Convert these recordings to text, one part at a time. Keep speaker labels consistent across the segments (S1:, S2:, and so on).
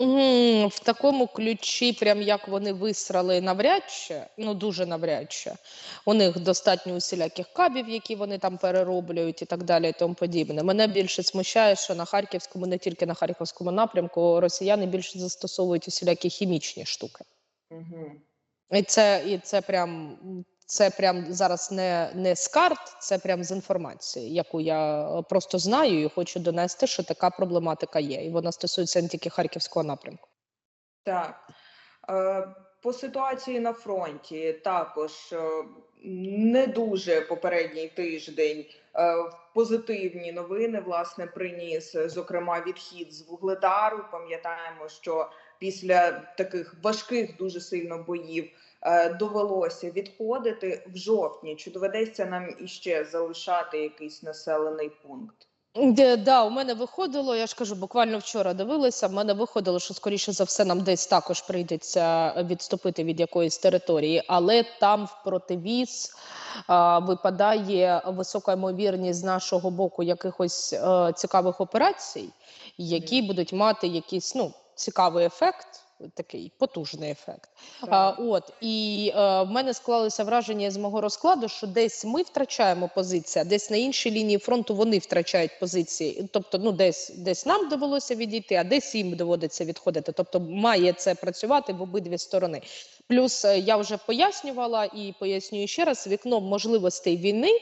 S1: М, В такому ключі, прям як вони висрали навряд чи, ну дуже навряд чи. У них достатньо усіляких кабів, які вони там перероблюють і так далі, і тому подібне. Мене більше смущає, що на харківському, не тільки на харківському напрямку, росіяни більше застосовують усілякі хімічні штуки.
S2: Угу.
S1: І це, і це прям. Це прям зараз не, не з карт, це прям з інформації, яку я е, просто знаю і хочу донести, що така проблематика є. І вона стосується не тільки харківського напрямку.
S2: Так. Е, По ситуації на фронті також е, не дуже попередній тиждень позитивні новини власне приніс, зокрема, відхід з Вугледару. Пам'ятаємо, що після таких важких дуже сильно боїв довелося відходити в жовтні. Чи доведеться нам іще залишати якийсь населений пункт?
S1: Де, да, у мене виходило, я ж кажу, буквально вчора дивилася. В мене виходило, що скоріше за все нам десь також прийдеться відступити від якоїсь території, але там в противіз а, випадає висока ймовірність з нашого боку якихось е, цікавих операцій, які будуть мати якийсь ну цікавий ефект. Такий потужний ефект. А, от і е, в мене склалося враження з мого розкладу, що десь ми втрачаємо позиції, а десь на іншій лінії фронту вони втрачають позиції. Тобто, ну десь десь нам довелося відійти, а десь їм доводиться відходити. Тобто, має це працювати в обидві сторони. Плюс е, я вже пояснювала і пояснюю ще раз: вікно можливостей війни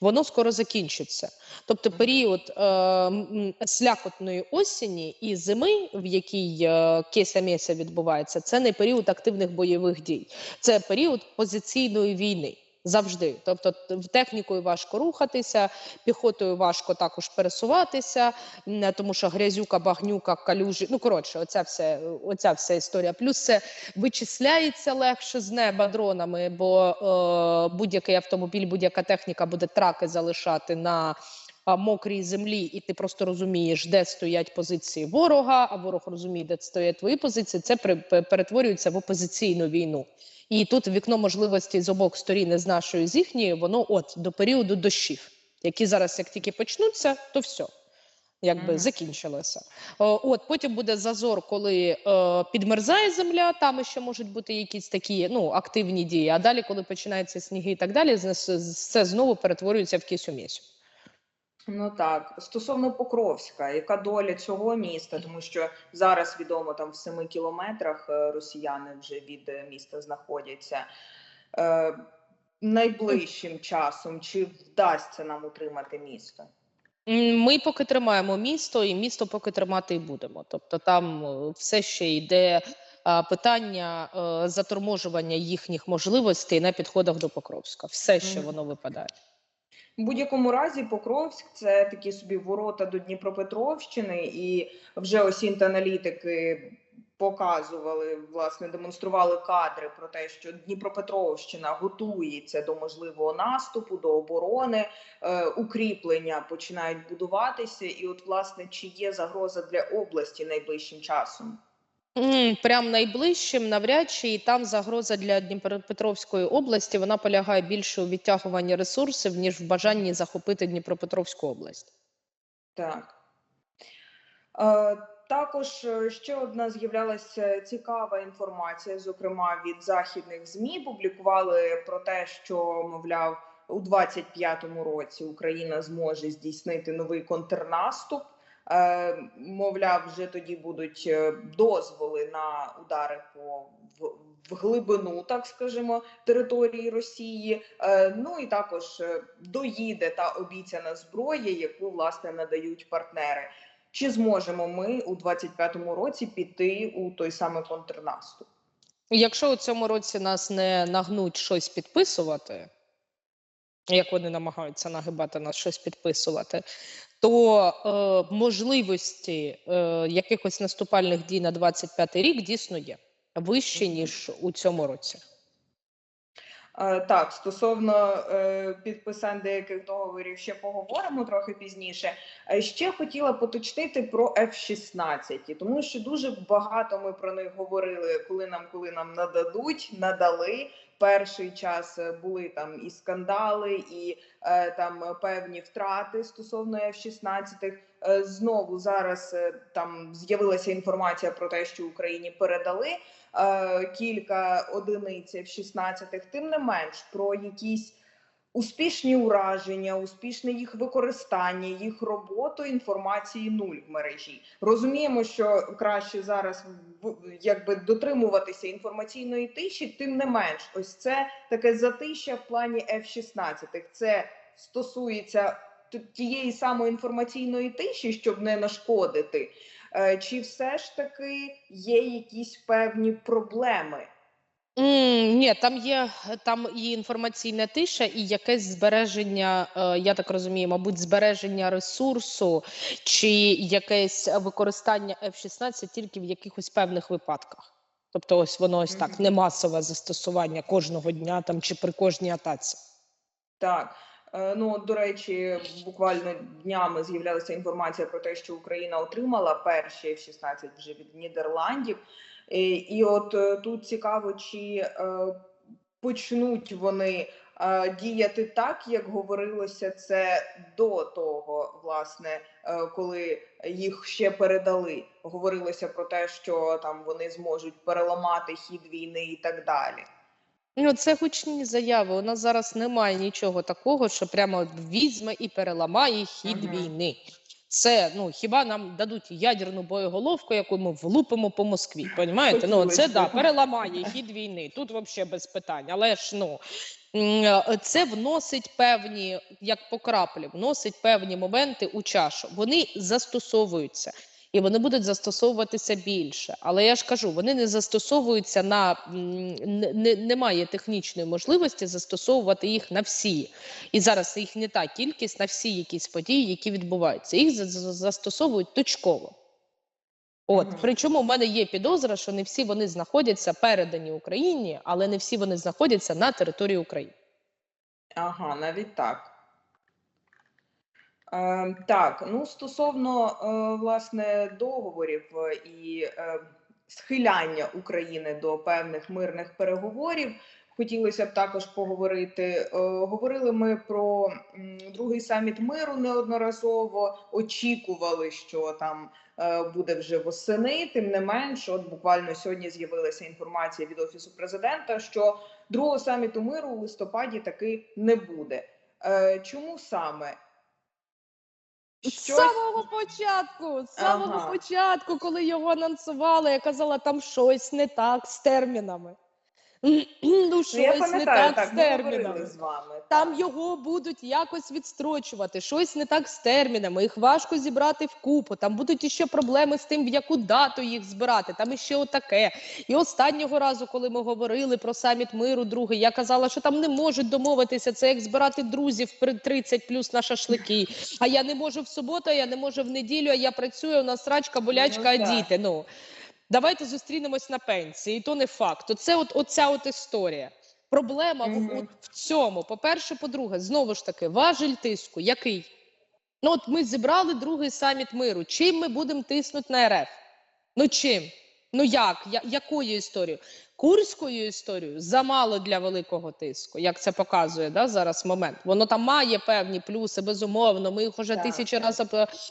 S1: воно скоро закінчиться. Тобто, період е, слякотної осені і зими, в якій е, кеся меся відбувається, це не період активних бойових дій, це період позиційної війни. Завжди, тобто технікою важко рухатися, піхотою важко також пересуватися, тому що грязюка, багнюка, калюжі. Ну коротше, оця вся, оця вся історія. Плюс це вичисляється легше з неба дронами, бо е, будь-який автомобіль, будь-яка техніка буде траки залишати на мокрій землі, і ти просто розумієш, де стоять позиції ворога, а ворог розуміє, де стоять твої позиції. Це перетворюється в опозиційну війну. І тут вікно можливостей з обох сторін з нашої з їхньої, воно от до періоду дощів, які зараз, як тільки почнуться, то все. Якби
S2: Мгм.
S1: закінчилося. От потім буде зазор, коли е, підмерзає земля, там ще можуть бути якісь такі ну активні дії. А далі, коли починаються сніги і так далі, це знову перетворюється в кисю місю.
S2: Ну так, стосовно Покровська, яка доля цього міста? Тому що зараз відомо там в семи кілометрах е, росіяни вже від е, міста знаходяться. Е, найближчим часом чи вдасться нам утримати місто?
S1: Ми поки тримаємо місто, і місто поки тримати і будемо. Тобто, там е, все ще йде питання заторможування їхніх можливостей на підходах до Покровська. Все ще воно випадає.
S2: В будь-якому разі Покровськ це такі собі ворота до Дніпропетровщини, і вже осінь аналітики показували, власне, демонстрували кадри про те, що Дніпропетровщина готується до можливого наступу, до оборони, е, укріплення починають будуватися. І, от, власне, чи є загроза для області найближчим часом?
S1: М, Прям найближчим навряд чи і там загроза для Дніпропетровської області вона полягає більше у відтягуванні ресурсів, ніж в бажанні захопити Дніпропетровську область.
S2: Так. Е, також е, ще одна з'являлася цікава інформація, зокрема від західних ЗМІ. Публікували про те, що мовляв у 25-му році Україна зможе здійснити новий контрнаступ. Е, мовляв, вже тоді будуть е, дозволи на удари по в, глибину, так скажемо, території Росії. Е, ну і також доїде та обіцяна зброя, яку власне надають партнери. Чи зможемо ми у 25-му році піти у той самий контрнаступ?
S1: Якщо у цьому році нас не нагнуть щось підписувати, як вони намагаються нагибати нас щось підписувати, то е, можливості е, якихось наступальних дій на 25 рік дійсно є вищі, ніж у цьому році.
S2: Е, Так, стосовно е, підписань деяких договорів ще поговоримо трохи пізніше. Е, Ще хотіла поточнити про F-16, тому що дуже багато ми про них говорили, коли нам коли нам нададуть, надали. Перший час е, були там і скандали, і е, там певні втрати стосовно F-16. е, знову зараз е, там з'явилася інформація про те, що Україні передали е, кілька одиниць F-16, тим не менш про якісь успішні ураження, успішне їх використання, їх роботу інформації нуль в мережі. Розуміємо, що краще зараз якби дотримуватися інформаційної тиші, тим не менш, ось це таке затища в плані F-16. Це стосується тієї самої інформаційної тиші, щоб не нашкодити. Е, Чи все ж таки є якісь певні проблеми?
S1: М, Ні, там є там і інформаційна тиша, і якесь збереження, е, я так розумію, мабуть, збереження ресурсу, чи якесь використання F-16 тільки в якихось певних випадках. Тобто, ось воно ось так,
S2: Мгм.
S1: не масове застосування кожного дня там чи при кожній атаці.
S2: Так. Е, Ну, от, до речі, буквально днями з'являлася інформація про те, що Україна отримала перші F-16 вже від Нідерландів. І, і от е, тут цікаво, чи е, почнуть вони е, діяти так, як говорилося це до того, власне, е, коли їх ще передали. Говорилося про те, що там вони зможуть переламати хід війни і так далі.
S1: Ну, це гучні заяви. У нас зараз немає нічого такого, що прямо візьме і переламає хід
S2: Мгм.
S1: війни. Це ну хіба нам дадуть ядерну боєголовку, яку ми влупимо по Москві? Понімаєте? Ну це да переламає хід війни. Тут взагалі без питань. Але ж ну це вносить певні, як по краплі, вносить певні моменти у чашу. Вони застосовуються. І вони будуть застосовуватися більше. Але я ж кажу, вони не застосовуються на не, не, немає технічної можливості застосовувати їх на всі. І зараз їх не та кількість на всі якісь події, які відбуваються. Їх за- за- застосовують точково. От причому в мене є підозра, що не всі вони знаходяться передані Україні, але не всі вони знаходяться на території України.
S2: Ага, навіть так. Е, так, ну стосовно е, власне договорів е, і е, схиляння України до певних мирних переговорів, хотілося б також поговорити. Е, говорили ми про другий саміт миру неодноразово. Очікували, що там буде вже восени. Тим не менш, от буквально сьогодні з'явилася інформація від офісу президента, що другого саміту миру у листопаді таки не буде. Чому саме?
S1: З
S2: Щось-
S1: самого початку, з самого
S2: Ага.
S1: початку, коли його анонсували, я казала, там щось не так з термінами. Ну, щось не так,
S2: так,
S1: з
S2: ми
S1: термінами.
S2: з вами.
S1: Там
S2: так.
S1: його будуть якось відстрочувати, щось не так з термінами, їх важко зібрати в купу. Там будуть іще проблеми з тим, в яку дату їх збирати. Там іще отаке. І останнього разу, коли ми говорили про саміт миру, другий, я казала, що там не можуть домовитися. Це як збирати друзів при 30 плюс на шашлики. А я не можу в суботу, а я не можу в неділю. А я працюю. У нас срачка, болячка, а
S2: Ну, так.
S1: діти. Ну давайте зустрінемось на пенсії. І то не факт. Це от оця от історія. Проблема в, от в цьому. По-перше, по-друге, знову ж таки, важель тиску. Який? Ну, от ми зібрали другий саміт миру. Чим ми будемо тиснути на РФ? Ну чим? Ну як? Я, якою історією? Курською історією замало для великого тиску, як це показує да, зараз момент. Воно там має певні плюси, безумовно. Ми їх вже
S2: Так.
S1: тисячі разів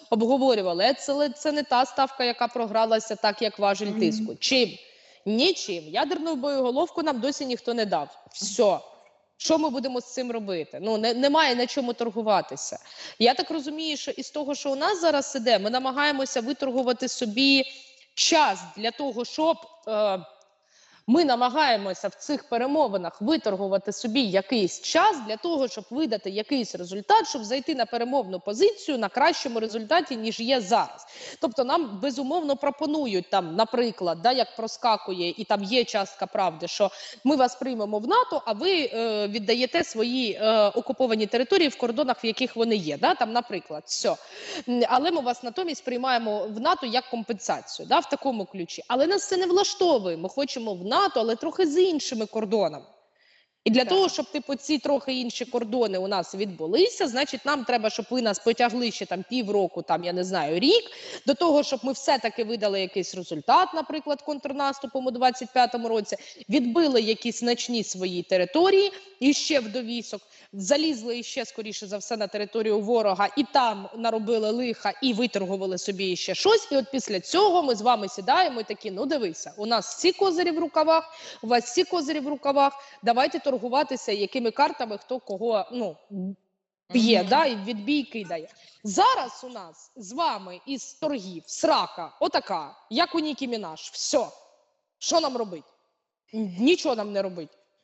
S1: обговорювали. Але це, це не та ставка, яка програлася так, як важель
S2: Мгм.
S1: тиску. Чим? Нічим. Ядерну боєголовку нам досі ніхто не дав. Все. Що ми будемо з цим робити? Ну не, немає на чому торгуватися. Я так розумію, що із того, що у нас зараз іде, ми намагаємося виторгувати собі час для того, щоб е, ми намагаємося в цих перемовинах виторгувати собі якийсь час для того, щоб видати якийсь результат, щоб зайти на перемовну позицію на кращому результаті, ніж є зараз. Тобто, нам безумовно пропонують там, наприклад, да, як проскакує, і там є частка правди, що ми вас приймемо в НАТО, а ви е, віддаєте свої е, окуповані території в кордонах, в яких вони є. Да? Там, наприклад, все. Але ми вас натомість приймаємо в НАТО як компенсацію, да, в такому ключі. Але нас це не влаштовує. Ми хочемо в НАТО, але трохи з іншими кордонами. І для
S2: Так.
S1: того, щоб типу ці трохи інші кордони у нас відбулися, значить, нам треба, щоб ви нас потягли ще там півроку, там я не знаю, рік до того, щоб ми все-таки видали якийсь результат, наприклад, контрнаступом у 25-му році, відбили якісь значні свої території і ще в довісок, залізли іще скоріше за все на територію ворога, і там наробили лиха і виторгували собі ще щось. І от після цього ми з вами сідаємо і такі: ну дивися, у нас всі козирі в рукавах, у вас всі козирі в рукавах. Давайте торгуватися, якими картами хто кого ну б'є,
S2: Мгм.
S1: да, і відбій кидає. Зараз у нас з вами із торгів срака, отака, як у Нікі Мінаш. Все. Що нам робить? Нічого нам не робить.